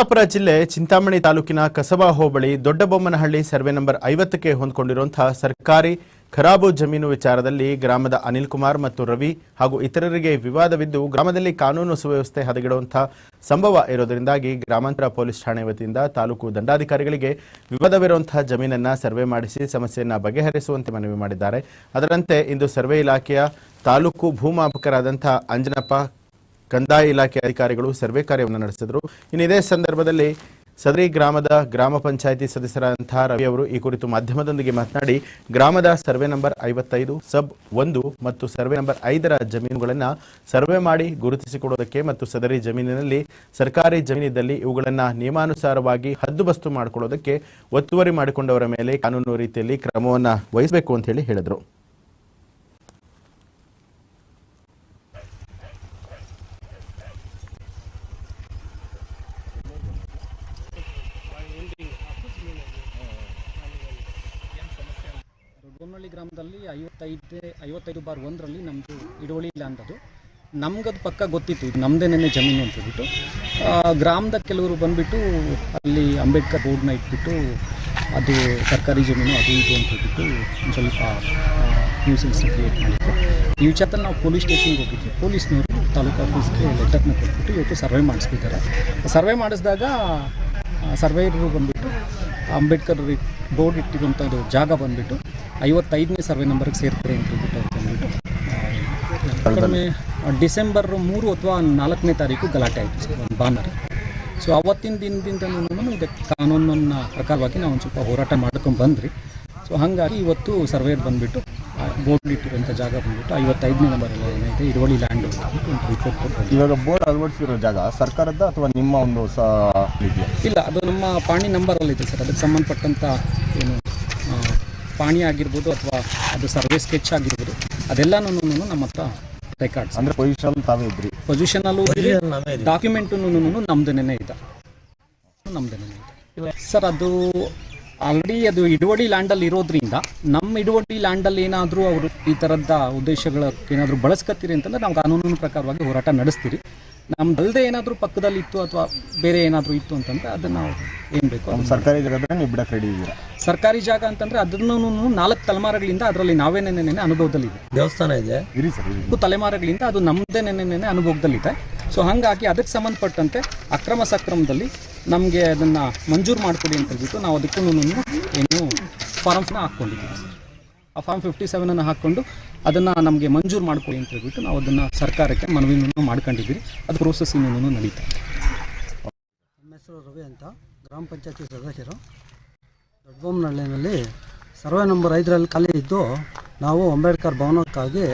ಚಿಕ್ಕಬಳ್ಳಾಪುರ ಜಿಲ್ಲೆ ಚಿಂತಾಮಣಿ ತಾಲೂಕಿನ ಕಸಬಾ ಹೋಬಳಿ Doddabommanahalli survey number ಐವತ್ತಕ್ಕೆ ಹೊಂದಿಕೊಂಡಿರುವಂತಹ ಸರ್ಕಾರಿ ಖರಾಬು ಜಮೀನು ವಿಚಾರದಲ್ಲಿ ಗ್ರಾಮದ ಅನಿಲ್ ಕುಮಾರ್ ಮತ್ತು ರವಿ ಹಾಗೂ ಇತರರಿಗೆ ವಿವಾದವಿದ್ದು ಗ್ರಾಮದಲ್ಲಿ ಕಾನೂನು ಸುವ್ಯವಸ್ಥೆ ಹದಗೆಡುವಂತಹ ಸಂಭವ ಇರೋದರಿಂದಾಗಿ ಗ್ರಾಮಾಂತರ ಪೊಲೀಸ್ ಠಾಣೆ ವತಿಯಿಂದ ತಾಲೂಕು ದಂಡಾಧಿಕಾರಿಗಳಿಗೆ ವಿವಾದವಿರುವಂತಹ ಜಮೀನನ್ನ ಸರ್ವೆ ಮಾಡಿಸಿ ಸಮಸ್ಯೆಯನ್ನ ಬಗೆಹರಿಸುವಂತೆ ಮನವಿ ಮಾಡಿದ್ದಾರೆ. ಅದರಂತೆ ಇಂದು ಸರ್ವೆ ಇಲಾಖೆಯ ತಾಲೂಕು ಭೂಮಾಪಕರಾದಂತಹ ಅಂಜನಪ್ಪ ಕಂದಾಯ ಇಲಾಖೆ ಅಧಿಕಾರಿಗಳು ಸರ್ವೆ ಕಾರ್ಯವನ್ನು ನಡೆಸಿದರು. ಇನ್ನು ಇದೇ ಸಂದರ್ಭದಲ್ಲಿ ಸದರಿ ಗ್ರಾಮದ ಗ್ರಾಮ ಪಂಚಾಯಿತಿ ಸದಸ್ಯರಾದಂತಹ ರವಿ ಅವರು ಈ ಕುರಿತು ಮಾಧ್ಯಮದೊಂದಿಗೆ ಮಾತನಾಡಿ, ಗ್ರಾಮದ ಸರ್ವೆ ನಂಬರ್ ಐವತ್ತೈದು, ಸಬ್ ಒಂದು ಮತ್ತು ಸರ್ವೆ ನಂಬರ್ ಐದರ ಜಮೀನುಗಳನ್ನು ಸರ್ವೆ ಮಾಡಿ ಗುರುತಿಸಿಕೊಡೋದಕ್ಕೆ ಮತ್ತು ಸದರಿ ಜಮೀನಿನಲ್ಲಿ ಸರ್ಕಾರಿ ಜಮೀನಿದ್ದಲ್ಲಿ ಇವುಗಳನ್ನು ನಿಯಮಾನುಸಾರವಾಗಿ ಹದ್ದುಬಸ್ತು ಮಾಡಿಕೊಳ್ಳೋದಕ್ಕೆ ಒತ್ತುವರಿ ಮಾಡಿಕೊಂಡವರ ಮೇಲೆ ಕಾನೂನು ರೀತಿಯಲ್ಲಿ ಕ್ರಮವನ್ನು ವಹಿಸಬೇಕು ಅಂತ ಹೇಳಿ ಹೇಳಿದರು. ದೊಡ್ಡಬೊಮ್ಮನಹಳ್ಳಿ ಗ್ರಾಮದಲ್ಲಿ ಐವತ್ತೈದು ಐವತ್ತೈದು ಬಾರ್ ಒಂದರಲ್ಲಿ ನಮ್ಮದು ಹಿಡುವಳಿ ಇಲ್ಲ ಅದು ನಮ್ಗದು ಪಕ್ಕ ಗೊತ್ತಿತ್ತು, ಇದು ನಮ್ಮದೇನೇ ಜಮೀನು ಅಂತ ಹೇಳ್ಬಿಟ್ಟು. ಗ್ರಾಮದ ಕೆಲವರು ಬಂದುಬಿಟ್ಟು ಅಲ್ಲಿ ಅಂಬೇಡ್ಕರ್ ಬೋರ್ಡ್ನ ಇಟ್ಬಿಟ್ಟು ಅದು ಸರ್ಕಾರಿ ಜಮೀನು, ಅದು ಇದು ಅಂತ ಹೇಳ್ಬಿಟ್ಟು ಸ್ವಲ್ಪ ನ್ಯೂಸೆನ್ಸ್ ಕ್ರಿಯೇಟ್ ಮಾಡಿದ್ರು. ಈ ವಿಚಾರದಲ್ಲಿ ನಾವು ಪೊಲೀಸ್ ಸ್ಟೇಷನ್ಗೆ ಹೋಗಿದ್ವಿ. ಪೊಲೀಸ್ನವರು ತಾಲೂಕು ಆಫೀಸ್ಗೆ ಲೆಟರ್ನ ಕೊಟ್ಬಿಟ್ಟು ಇವತ್ತು ಸರ್ವೆ ಮಾಡಿಸ್ಬಿದ್ದಾರೆ ಸರ್ವೆ ಮಾಡಿಸಿದಾಗ ಸರ್ವೇಯರು ಬಂದುಬಿಟ್ಟು ಅಂಬೇಡ್ಕರ್ ಬೋರ್ಡ್ ಇಟ್ಟಿರುವಂಥದ್ದು ಜಾಗ ಬಂದುಬಿಟ್ಟು ಐವತ್ತೈದನೇ ಸರ್ವೆ ನಂಬರ್ಗೆ ಸೇರ್ತೀರಿ ಅಂತ ಹೇಳ್ಬಿಟ್ಟು ಕಡಿಮೆ ಡಿಸೆಂಬರ್ ಮೂರು ಅಥವಾ ನಾಲ್ಕನೇ ತಾರೀಕು ಗಲಾಟೆ ಆಯಿತು ಸರ್ ಒಂದು ಭಾನುವಾರ. ಸೊ ಅವತ್ತಿನ ದಿನದಿಂದಲೂ ಇದಕ್ಕೆ ಕಾನೂನನ್ನು ಪ್ರಕಾರವಾಗಿ ನಾವು ಒಂದು ಸ್ವಲ್ಪ ಹೋರಾಟ ಮಾಡ್ಕೊಂಡು ಬಂದ್ರಿ ಸೊ ಹಾಗಾಗಿ ಇವತ್ತು ಸರ್ವೇರ್ ಬಂದುಬಿಟ್ಟು ಬೋರ್ಡ್ ಇಟ್ಟಿರುವಂಥ ಜಾಗ ಬಂದುಬಿಟ್ಟು ಐವತ್ತೈದನೇ ನಂಬರ್ ಏನೈತೆ ಇರುವಳಿ ಲ್ಯಾಂಡ್ ಒಂದು ರಿಪೋರ್ಟ್ ಇವಾಗ ಬೋರ್ಡ್ ಅಳವಡಿಸಿರೋ ಜಾಗ ಸರ್ಕಾರದ ಅಥವಾ ನಿಮ್ಮ ಒಂದು ಸಹ ಇಲ್ಲ ಅದು ನಮ್ಮ ಪಾಣಿ ನಂಬರಲ್ಲಿದೆ ಸರ್ ಅದಕ್ಕೆ ಸಂಬಂಧಪಟ್ಟಂಥ ಏನು ಪಾಣಿ ಆಗಿರ್ಬೋದು ಅಥವಾ ಅದು ಸರ್ವೆ ಸ್ಕೆಚ್ ಆಗಿರ್ಬೋದು ಅದೆಲ್ಲನೂ ನಮ್ಮ ಹತ್ರ ರೆಕಾರ್ಡ್ಸ್ ಅಂದ್ರೆ ಪೊಸಿಷನ್ ತಾವೇ ಇದ್ರಿ? ಪೊಸಿಷನಲ್ಲೂ ಡಾಕ್ಯುಮೆಂಟು ನಮ್ದೇನೇ ಇದೆ. ನಮ್ದೇನೇ ಇದೆ. ಸರ್ ಅದು ಆಲ್ರೆಡಿ ಅದು ಇಡುವಡಿ ಲ್ಯಾಂಡಲ್ಲಿ ಇರೋದ್ರಿಂದ ನಮ್ಮ ಇಡುವಡಿ ಲ್ಯಾಂಡಲ್ಲಿ ಏನಾದರೂ ಅವರು ಈ ಥರದ ಉದ್ದೇಶಗಳ ಏನಾದರೂ ಬಳಸ್ಕತ್ತೀರಿ ಅಂತಂದ್ರೆ ನಾವು ಕಾನೂನಿನ ಪ್ರಕಾರವಾಗಿ ಹೋರಾಟ ನಡೆಸ್ತೀರಿ. ನಮ್ದಲ್ಲದೆ ಏನಾದರೂ ಪಕ್ಕದಲ್ಲಿ ಇತ್ತು ಅಥವಾ ಬೇರೆ ಏನಾದರೂ ಇತ್ತು ಅಂತಂದ್ರೆ ಅದನ್ನು ನಾವು ಏನು ಬೇಕು ಸರ್ಕಾರಿ ಜಾಗ ನೀವು ಬಿಡಕ್ಕೆ ರೆಡಿ ಇದ್ದೀರಾ? ಸರ್ಕಾರಿ ಜಾಗ ಅಂತಂದ್ರೆ ಅದನ್ನು ನಾಲ್ಕು ತಲೆಮಾರುಗಳಿಂದ ಅದರಲ್ಲಿ ನಾವೇ ನೆನೆ ಅನುಭವದಲ್ಲಿದೆ. ದೇವಸ್ಥಾನ ಇದೆ? ಇರಿ ಸರ್ ಇರಿ. ನಾಲ್ಕು ತಲೆಮಾರುಗಳಿಂದ ಅದು ನಮ್ಮದೇ ನೆನೆನೆ ಅನುಭವದಲ್ಲಿದೆ. ಸೊ ಹಾಗಾಗಿ ಅದಕ್ಕೆ ಸಂಬಂಧಪಟ್ಟಂತೆ ಅಕ್ರಮ ಸಕ್ರಮದಲ್ಲಿ ನಮಗೆ ಅದನ್ನು ಮಂಜೂರು ಮಾಡಿಕೊಡಿ ಅಂತ ಹೇಳ್ಬಿಟ್ಟು ನಾವು ಅದಕ್ಕೂ ಏನು ಫಾರಮ್ಸ್ನ ಹಾಕ್ಕೊಂಡಿದ್ದೀವಿ. ಆ ಫಾರ್ಮ್ ಫಿಫ್ಟಿ ಸೆವೆನನ್ನು ಹಾಕ್ಕೊಂಡು ಅದನ್ನು ನಮಗೆ ಮಂಜೂರು ಮಾಡ್ಕೊಳ್ಳಿ ಅಂತ ಹೇಳ್ಬಿಟ್ಟು ನಾವು ಅದನ್ನು ಸರ್ಕಾರಕ್ಕೆ ಮನವಿಯನ್ನು ಮಾಡ್ಕೊಂಡಿದ್ದೀವಿ. ಅದು ಪ್ರೋಸೆಸ್ಸಿಂಗ್ ನಡೀತಾ ನಮ್ಮ ಹೆಸರು ರವಿ ಅಂತ. ಗ್ರಾಮ ಪಂಚಾಯತಿ ಸದಸ್ಯರು. ದೊಡ್ಡಬೊಮ್ಮನಹಳ್ಳಿನಲ್ಲಿ ಸರ್ವೆ ನಂಬರ್ ಐದರಲ್ಲಿ ಖಾಲಿ ಇದ್ದು ನಾವು ಅಂಬೇಡ್ಕರ್ ಭವನಕ್ಕಾಗಿ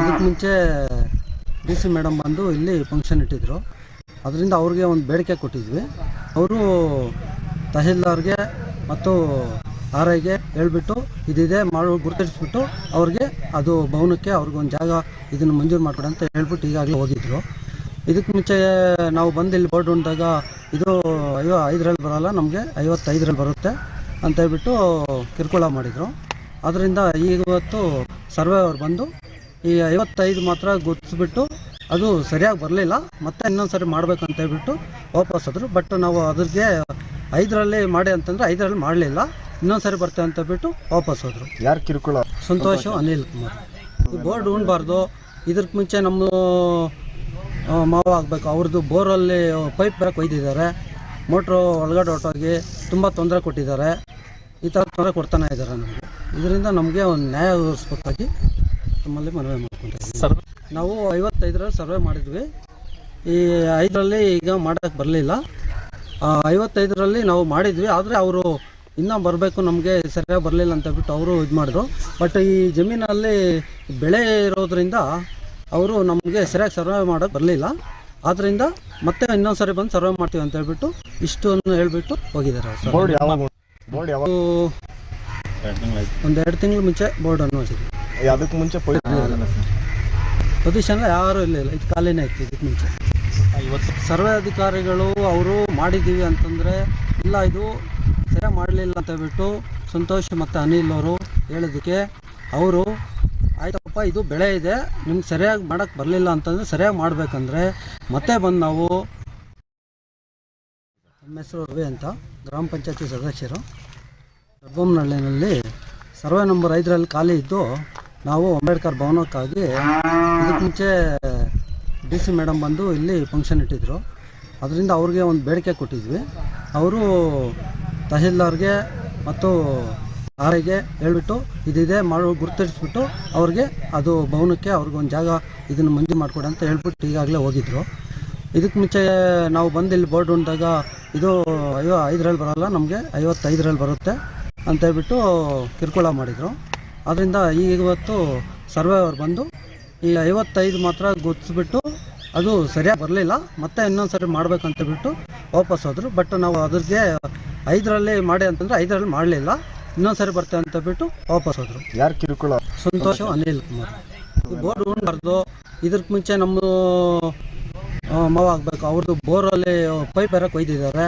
ಇದಕ್ಕೆ ಮುಂಚೆ ಡಿ ಸಿ ಮೇಡಮ್ ಬಂದು ಇಲ್ಲಿ ಫಂಕ್ಷನ್ ಇಟ್ಟಿದ್ರು. ಅದರಿಂದ ಅವ್ರಿಗೆ ಒಂದು ಬೇಡಿಕೆ ಕೊಟ್ಟಿದ್ವಿ. ಅವರು ತಹಸೀಲ್ದಾರ್ಗೆ ಮತ್ತು ಆರ್ ಐಗೆ ಹೇಳ್ಬಿಟ್ಟು ಇದಿದೆ ಮಾಡೋ, ಗುರುತಿಸ್ಬಿಟ್ಟು ಅವ್ರಿಗೆ ಅದು ಭವನಕ್ಕೆ ಅವ್ರಿಗೊಂದು ಜಾಗ ಇದನ್ನು ಮಂಜೂರು ಮಾಡಿಕೊಡಿ ಅಂತ ಹೇಳ್ಬಿಟ್ಟು ಈಗಾಗಲೇ ಹೋಗಿದ್ರು. ಇದಕ್ಕೆ ಮುಂಚೆ ನಾವು ಬಂದು ಇಲ್ಲಿ ಬೋರ್ಡ್ ಹೊಂದಾಗ ಇದು ಐವ ಐದರಲ್ಲಿ ಬರೋಲ್ಲ, ನಮಗೆ ಐವತ್ತೈದರಲ್ಲಿ ಬರುತ್ತೆ ಅಂತ ಹೇಳ್ಬಿಟ್ಟು ಕಿರುಕುಳ ಮಾಡಿದರು. ಅದರಿಂದ ಇವತ್ತು ಸರ್ವೆ ಅವ್ರು ಬಂದು ಈ ಐವತ್ತೈದು ಮಾತ್ರ ಗುರುತಿಸ್ಬಿಟ್ಟು ಅದು ಸರಿಯಾಗಿ ಬರಲಿಲ್ಲ, ಮತ್ತೆ ಇನ್ನೊಂದು ಸರಿ ಮಾಡ್ಬೇಕಂತ ಹೇಳ್ಬಿಟ್ಟು ವಾಪಸ್ ಆದರು ಬಟ್ ನಾವು ಅದ್ರಿಗೆ ಐದರಲ್ಲಿ ಮಾಡಿ ಅಂತಂದರೆ ಐದರಲ್ಲಿ ಮಾಡಲಿಲ್ಲ. ಇನ್ನೊಂದು ಸರಿ ಬರ್ತೇವೆ ಅಂತ ಬಿಟ್ಟು ವಾಪಸ್ ಹೋದ್ರು. ಯಾರು ಕಿರುಕುಳ? ಸಂತೋಷ್ ಅನಿಲ್ ಕುಮಾರ್. ಈ ಬೋರ್ಡ್ ಉಣ್ಬಾರ್ದು. ಇದಕ್ಕೆ ಮುಂಚೆ ನಮ್ಮ ಮಾವ ಆಗಬೇಕು. ಅವ್ರದ್ದು ಬೋರಲ್ಲಿ ಪೈಪ್ ಬರಕ್ಕೆ ಒಯ್ದಿದ್ದಾರೆ. ಮೋಟ್ರು ಒಳಗಡೆ ಹೊಟ್ಟೋಗಿ ತುಂಬ ತೊಂದರೆ ಕೊಟ್ಟಿದ್ದಾರೆ. ಈ ಥರ ತೊಂದರೆ ಕೊಡ್ತಾನೆ ಇದ್ದಾರೆ ನಮಗೆ. ಇದರಿಂದ ನಮಗೆ ಒಂದು ನ್ಯಾಯ ಒದಗಿಸ್ಬೇಕಾಗಿ ನಮ್ಮಲ್ಲಿ ಮನವಿ ಮಾಡ್ಕೊಂಡಿದ್ದೀವಿ. ನಾವು ಐವತ್ತೈದರಲ್ಲಿ ಸರ್ವೆ ಮಾಡಿದ್ವಿ. ಈ ಐದರಲ್ಲಿ ಈಗ ಮಾಡೋಕ್ಕೆ ಬರಲಿಲ್ಲ. ಐವತ್ತೈದರಲ್ಲಿ ನಾವು ಮಾಡಿದ್ವಿ. ಆದರೆ ಅವರು ಇನ್ನೂ ಬರಬೇಕು ನಮಗೆ ಸರಿಯಾಗಿ ಬರಲಿಲ್ಲ ಅಂತ ಹೇಳ್ಬಿಟ್ಟು ಅವರು ಇದು ಮಾಡಿದ್ರು. ಬಟ್ ಈ ಜಮೀನಲ್ಲಿ ಬೆಳೆ ಇರೋದ್ರಿಂದ ಅವರು ನಮಗೆ ಸರಿಯಾಗಿ ಸರ್ವೆ ಮಾಡೋಕ್ಕೆ ಬರಲಿಲ್ಲ. ಆದ್ದರಿಂದ ಮತ್ತೆ ಇನ್ನೊಂದು ಸರಿ ಬಂದು ಸರ್ವೆ ಮಾಡ್ತೀವಿ ಅಂತ ಹೇಳ್ಬಿಟ್ಟು ಇಷ್ಟನ್ನು ಹೇಳ್ಬಿಟ್ಟು ಹೋಗಿದ್ದಾರೆ ಅವ್ರು. ಬೋರ್ಡ್ ಯಾವಾಗ ಬೋರ್ಡ್ ಯಾವಾಗ ಒಂದು ಎರಡು ತಿಂಗಳು ಮುಂಚೆ ಬೋರ್ಡನ್ನು ಹಾಕಿದ್ವಿ ಅದಕ್ಕೆ ಮುಂಚೆ ಪೊಸಿಷನ್ ಯಾರು ಇಲ್ಲ ಇಲ್ಲ. ಇದು ಖಾಲಿನೇ ಇತ್ತು ಇದಕ್ಕೆ ಮುಂಚೆ. ಸರ್ವೆ ಅಧಿಕಾರಿಗಳು ಅವರು ಮಾಡಿದ್ದೀವಿ ಅಂತಂದರೆ ಇಲ್ಲ ಇದು ಸರಿಯಾಗಿ ಮಾಡಲಿಲ್ಲ ಅಂತ ಹೇಳ್ಬಿಟ್ಟು ಸಂತೋಷ್ ಮತ್ತು ಅನಿಲ್ ಅವರು ಹೇಳೋದಕ್ಕೆ ಅವರು, ಆಯ್ತಪ್ಪ, ಇದು ಬೆಳೆ ಇದೆ, ನಿಮ್ಗೆ ಸರಿಯಾಗಿ ಮಾಡೋಕ್ಕೆ ಬರಲಿಲ್ಲ ಅಂತಂದರೆ ಸರಿಯಾಗಿ ಮಾಡಬೇಕಂದ್ರೆ ಮತ್ತೆ ಬಂದು ನಾವು ನಮ್ಮ ಹೆಸರು ರವಿ ಅಂತ, ಗ್ರಾಮ ಪಂಚಾಯತಿ ಸದಸ್ಯರು. ದೊಡ್ಡಬೊಮ್ಮನಹಳ್ಳಿನಲ್ಲಿ ಸರ್ವೆ ನಂಬರ್ ಐದರಲ್ಲಿ ಖಾಲಿ ಇದ್ದು ನಾವು ಅಂಬೇಡ್ಕರ್ ಭವನಕ್ಕಾಗಿ ಇದಕ್ಕೆ ಮುಂಚೆ ಡಿ ಸಿ ಮೇಡಮ್ ಬಂದು ಇಲ್ಲಿ ಫಂಕ್ಷನ್ ಇಟ್ಟಿದ್ದರು ಅದರಿಂದ ಅವ್ರಿಗೆ ಒಂದು ಬೇಡಿಕೆ ಕೊಟ್ಟಿದ್ವಿ. ಅವರು ತಹಸೀಲ್ದಾರ್ಗೆ ಮತ್ತು ಆರೈಗೆ ಹೇಳ್ಬಿಟ್ಟು ಇದಿದೆ ಮಾಡೋ ಗುರುತಿಸ್ಬಿಟ್ಟು ಅವ್ರಿಗೆ ಅದು ಭವನಕ್ಕೆ ಅವ್ರಿಗೆ ಒಂದು ಜಾಗ ಇದನ್ನು ಮಂಜೂರು ಮಾಡಿಕೊಡಿ ಅಂತ ಹೇಳ್ಬಿಟ್ಟು ಈಗಾಗಲೇ ಹೋಗಿದ್ರು. ಇದಕ್ಕೆ ಮುಂಚೆ ನಾವು ಬಂದು ಇಲ್ಲಿ ಬೋರ್ಡ್ ಉಂಟಾಗ ಇದು ಐವ ಐದರಲ್ಲಿ ಬರೋಲ್ಲ, ನಮಗೆ ಐವತ್ತೈದರಲ್ಲಿ ಬರುತ್ತೆ ಅಂತ ಹೇಳ್ಬಿಟ್ಟು ಕಿರುಕುಳ ಮಾಡಿದರು. ಅದರಿಂದ ಈಗ ಇವತ್ತು ಸರ್ವೆ ಅವ್ರು ಬಂದು ಈ ಐವತ್ತೈದು ಮಾತ್ರ ಗುರ್ತಿಸ್ಬಿಟ್ಟು ಅದು ಸರಿಯಾಗಿ ಬರಲಿಲ್ಲ, ಮತ್ತೆ ಇನ್ನೊಂದು ಸರಿ ಮಾಡ್ಬೇಕಂತ ಬಿಟ್ಟು ವಾಪಸ್ ಹೋದರು. ಬಟ್ ನಾವು ಅದ್ರಿಗೆ ಐದರಲ್ಲಿ ಮಾಡಿ ಅಂತಂದ್ರೆ ಐದರಲ್ಲಿ ಮಾಡಲಿಲ್ಲ. ಇನ್ನೊಂದ್ಸರಿ ಬರ್ತೇವೆ ಅಂತ ಬಿಟ್ಟು ವಾಪಸ್ ಹೋದ್ರು. ಯಾರು ಕಿರುಕುಳ? ಸಂತೋಷ ಅನಿಲ್ ಕುಮಾರ್. ಈ ಬೋರ್ ಉಂಡ್ಬಾರ್ದು ಇದಕ್ಕೆ ಮುಂಚೆ ನಮ್ಮ ಮಾವ ಆಗಬೇಕು. ಅವ್ರದ್ದು ಬೋರಲ್ಲಿ ಪೈಪ್ ಬೇರೆ ಕೊಯ್ದಿದ್ದಾರೆ.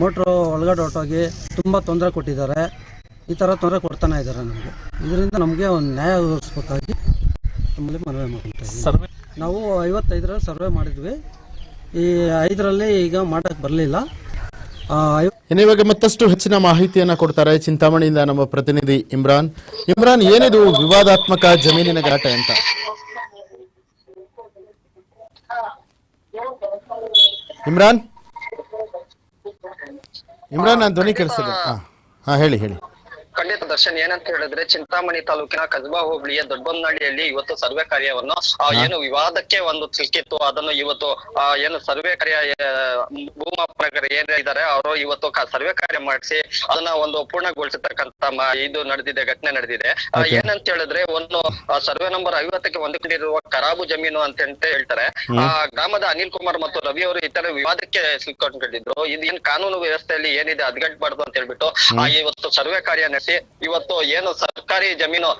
ಮೋಟ್ರು ಒಳಗಡೆ ಹೊರಟೋಗಿ ತುಂಬ ತೊಂದರೆ ಕೊಟ್ಟಿದ್ದಾರೆ. ಈ ಥರ ತೊಂದರೆ ಕೊಡ್ತಾನೆ ಇದ್ದಾರೆ ನಮಗೆ. ಇದರಿಂದ ನಮಗೆ ಒಂದು ನ್ಯಾಯ ಒದಗಿಸ್ಬೇಕಾಗಿ ನಮ್ಮಲ್ಲಿ ಮನವಿ ಮಾಡ್ತೀವಿ ಸರ್ವೆ ನಾವು ಐವತ್ತೈದರಲ್ಲಿ ಸರ್ವೆ ಮಾಡಿದ್ವಿ. ಈ ಐದರಲ್ಲಿ ಈಗ ಮಾಡೋಕ್ಕೆ ಬರಲಿಲ್ಲ. ಇವಾಗ ಮತ್ತಷ್ಟು ಹೆಚ್ಚಿನ ಮಾಹಿತಿಯನ್ನ ಕೊಡ್ತಾರೆ ಚಿಂತಾಮಣಿಯಿಂದ ನಮ್ಮ ಪ್ರತಿನಿಧಿ ಇಮ್ರಾನ್. ಇಮ್ರಾನ್, ಏನಿದು ವಿವಾದಾತ್ಮಕ ಜಮೀನಿನ ಗಲಾಟೆ ಅಂತ? ಇಮ್ರಾನ್? ಇಮ್ರಾನ್, ನಾನು ಧ್ವನಿ ಕೇಳಿಸಿದೆ ಹಾ, ಹೇಳಿ ಹೇಳಿ. ದರ್ಶನ್ ಏನಂತ ಹೇಳಿದ್ರೆ ಚಿಂತಾಮಣಿ ತಾಲೂಕಿನ ಕಸ್ಬಾ ಹೋಬಳಿಯ ದೊಡ್ಡಬೊಮ್ಮನಹಳ್ಳಿಯಲ್ಲಿ ಇವತ್ತು ಸರ್ವೆ ಕಾರ್ಯವನ್ನು ಆ, ಏನು ವಿವಾದಕ್ಕೆ ಒಂದು ಸಿಕ್ಕಿತ್ತು ಅದನ್ನು ಇವತ್ತು ಆ, ಏನು ಸರ್ವೆ ಕಾರ್ಯ ಭೂಮಾಪನಗರ ಏನಿದ್ದಾರೆ ಅವರು ಇವತ್ತು ಸರ್ವೆ ಕಾರ್ಯ ಮಾಡಿಸಿ ಅದನ್ನ ಒಂದು ಪೂರ್ಣಗೊಳಿಸತಕ್ಕಂತ ಇದು ನಡೆದಿದೆ ಘಟನೆ ನಡೆದಿದೆ. ಏನಂತ ಹೇಳಿದ್ರೆ ಒಂದು ಸರ್ವೆ ನಂಬರ್ ಐವತ್ತಕ್ಕೆ ಹೊಂದಿಕೊಂಡಿರುವ ಕರಾಬು ಜಮೀನು ಅಂತ ಅಂತ ಹೇಳ್ತಾರೆ ಆ ಗ್ರಾಮದ ಅನಿಲ್ ಕುಮಾರ್ ಮತ್ತು ರವಿ ಅವರು ಇತರ ವಿವಾದಕ್ಕೆ ಸಿಕ್ಕೊಂಡಿದ್ರು ಇದು ಏನ್ ಕಾನೂನು ವ್ಯವಸ್ಥೆಯಲ್ಲಿ ಏನಿದೆ ಅದ್ಗಟ್ಬಾರ್ದು ಅಂತ ಹೇಳ್ಬಿಟ್ಟು ಆ, ಇವತ್ತು ಸರ್ವೆ ಕಾರ್ಯ ನಡೆಸಿ ಇವತ್ತು ಏನು ಸರ್ಕಾರಿ ಜಮೀನು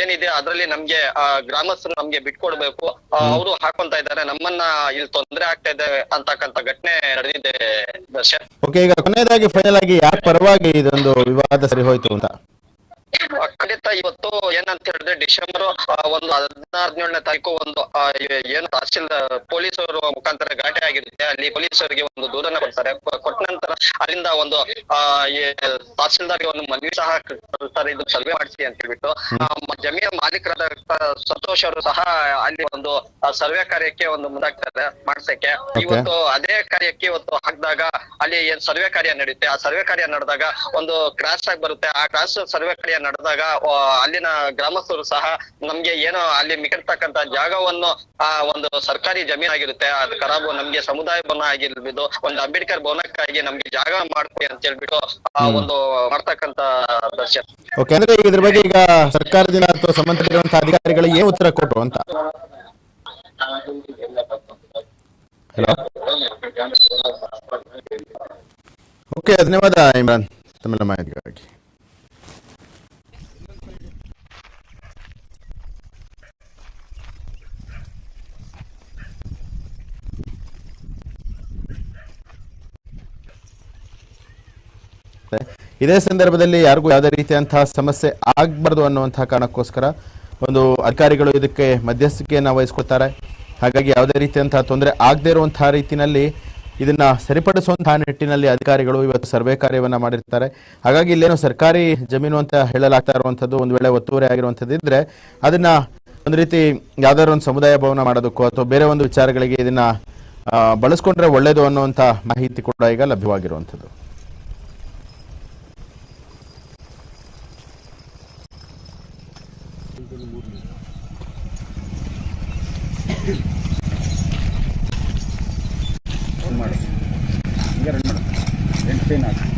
ಏನಿದೆ ಅದರಲ್ಲಿ ನಮ್ಗೆ ಗ್ರಾಮಸ್ಥರು ನಮ್ಗೆ ಬಿಟ್ಕೊಡ್ಬೇಕು. ಅವರು ಹಾಕೊಂತ ಇದ್ದಾರೆ. ನಮ್ಮನ್ನ ಇಲ್ಲಿ ತೊಂದರೆ ಆಗ್ತಾ ಇದೆ ಅಂತಕ್ಕಂತ ಘಟನೆ ನಡೆದಿದೆ ದರ್ಶನ್. ಓಕೆ ಈಗ ಕೊನೆಯದಾಗಿ ಫೈನಲ್ ಆಗಿ ಯಾರ ಪರವಾಗಿ ಇದೊಂದು ವಿವಾದ ಸರಿ ಹೋಯ್ತು ಅಂತ? ಖಂಡಿತ ಇವತ್ತು ಏನಂತ ಹೇಳಿದ್ರೆ ಡಿಸೆಂಬರ್ ಒಂದು ಹದಿನಾರನೇ ತಾರೀಕು ಒಂದು ಏನು ತಹಸೀಲ್ದಾರ್ ಪೊಲೀಸರು ಮುಖಾಂತರ ಘಾಟಿ ಆಗಿರುತ್ತೆ. ಅಲ್ಲಿ ಪೊಲೀಸರಿಗೆ ಒಂದು ದೂರನ್ನ ಕೊಡ್ತಾರೆ. ಕೊಟ್ಟ ನಂತರ ಅಲ್ಲಿಂದ ಒಂದು ತಹಸೀಲ್ದಾರ್ಗೆ ಒಂದು ಮನವಿ ಸಹ ಕೊಡ್ತಾರೆ. ಇದು ಸರ್ವೆ ಮಾಡಿಸಿ ಅಂತ ಹೇಳ್ಬಿಟ್ಟು ಜಮೀನ ಮಾಲೀಕರಾದ ಸಂತೋಷ್ ಅವರು ಸಹ ಅಲ್ಲಿ ಒಂದು ಸರ್ವೆ ಕಾರ್ಯಕ್ಕೆ ಒಂದು ಮುಂದಾಗ್ತಾರೆ ಮಾಡ್ಸಕ್ಕೆ. ಇವತ್ತು ಅದೇ ಕಾರ್ಯಕ್ಕೆ ಇವತ್ತು ಹಾಕಿದಾಗ ಅಲ್ಲಿ ಏನ್ ಸರ್ವೆ ಕಾರ್ಯ ನಡೆಯುತ್ತೆ? ಆ ಸರ್ವೆ ಕಾರ್ಯ ನಡೆದಾಗ ಒಂದು ಕ್ರಾಸ್ ಆಗಿ ಬರುತ್ತೆ. ಆ ಕ್ರಾಸ್ ಸರ್ವೆ ಕಾರ್ಯ ನಡೆದಾಗ ಆ, ಅಲ್ಲಿನ ಗ್ರಾಮಸ್ಥರು ಸಹ ನಮ್ಗೆ ಏನೋ ಅಲ್ಲಿ ಮಿಗಿರ್ತಕ್ಕಂತ ಜಾಗವನ್ನು ಆ ಒಂದು ಸರ್ಕಾರಿ ಜಮೀನಾಗಿರುತ್ತೆ. ಅದು ಖರಾಬು ನಮ್ಗೆ ಸಮುದಾಯ ಭವನ ಆಗಿರ್ಬಿದ್ದು ಒಂದು ಅಂಬೇಡ್ಕರ್ ಭವನಕ್ಕಾಗಿ ನಮ್ಗೆ ಜಾಗ ಮಾಡ್ತೀವಿ ಅಂತ ಹೇಳ್ಬಿಟ್ಟು ಆ ಒಂದು ಮಾಡ್ತಕ್ಕಂತ ದರ್ಶನ್. ಓಕೆ ಅಂದ್ರೆ ಇದ್ರ ಬಗ್ಗೆ ಈಗ ಸರ್ಕಾರದಿಂದ ಅಥವಾ ಸಂಬಂಧಪಟ್ಟಿರುವಂತಹ ಅಧಿಕಾರಿಗಳಿಗೆ ಏನು ಉತ್ತರ ಕೊಟ್ರು ಅಂತ? ಹಲೋ ಓಕೆ ಧನ್ಯವಾದ ಇಮ್ರಾನ್. ತಮ್ಮೆಲ್ಲ ಮಾಹಿತಿಗಾಗಿ ಇದೇ ಸಂದರ್ಭದಲ್ಲಿ ಯಾರಿಗೂ ಯಾವುದೇ ರೀತಿಯಂತಹ ಸಮಸ್ಯೆ ಆಗಬಾರ್ದು ಅನ್ನುವಂತಹ ಕಾರಣಕ್ಕೋಸ್ಕರ ಒಂದು ಅಧಿಕಾರಿಗಳು ಇದಕ್ಕೆ ಮಧ್ಯಸ್ಥಿಕೆಯನ್ನು ವಹಿಸ್ಕೊಳ್ತಾರೆ. ಹಾಗಾಗಿ ಯಾವುದೇ ರೀತಿಯಂತಹ ತೊಂದರೆ ಆಗದೇ ಇರುವಂತಹ ರೀತಿಯಲ್ಲಿ ಇದನ್ನ ಸರಿಪಡಿಸುವಂತಹ ನಿಟ್ಟಿನಲ್ಲಿ ಅಧಿಕಾರಿಗಳು ಇವತ್ತು ಸರ್ವೆ ಕಾರ್ಯವನ್ನ ಮಾಡಿರ್ತಾರೆ. ಹಾಗಾಗಿ ಇಲ್ಲೇನೋ ಸರ್ಕಾರಿ ಜಮೀನು ಅಂತ ಹೇಳಲಾಗ್ತಾ ಇರುವಂಥದ್ದು ಒಂದು ವೇಳೆ ಒತ್ತುವರಿ ಆಗಿರುವಂಥದ್ದು ಇದ್ರೆ ಅದನ್ನ ಒಂದು ರೀತಿ ಯಾವ್ದಾದ್ರು ಒಂದು ಸಮುದಾಯ ಭವನ ಮಾಡೋದಕ್ಕೋ ಅಥವಾ ಬೇರೆ ಒಂದು ವಿಚಾರಗಳಿಗೆ ಇದನ್ನ ಬಳಸ್ಕೊಂಡ್ರೆ ಒಳ್ಳೇದು ಅನ್ನುವಂಥ ಮಾಹಿತಿ ಕೂಡ ಈಗ ಲಭ್ಯವಾಗಿರುವಂಥದ್ದು. ಮಾಡಿ ಹಿಂಗೆ ರನ್ ಮಾಡು ಎಂಟು ಪೇನ್ ಹಾಕಿ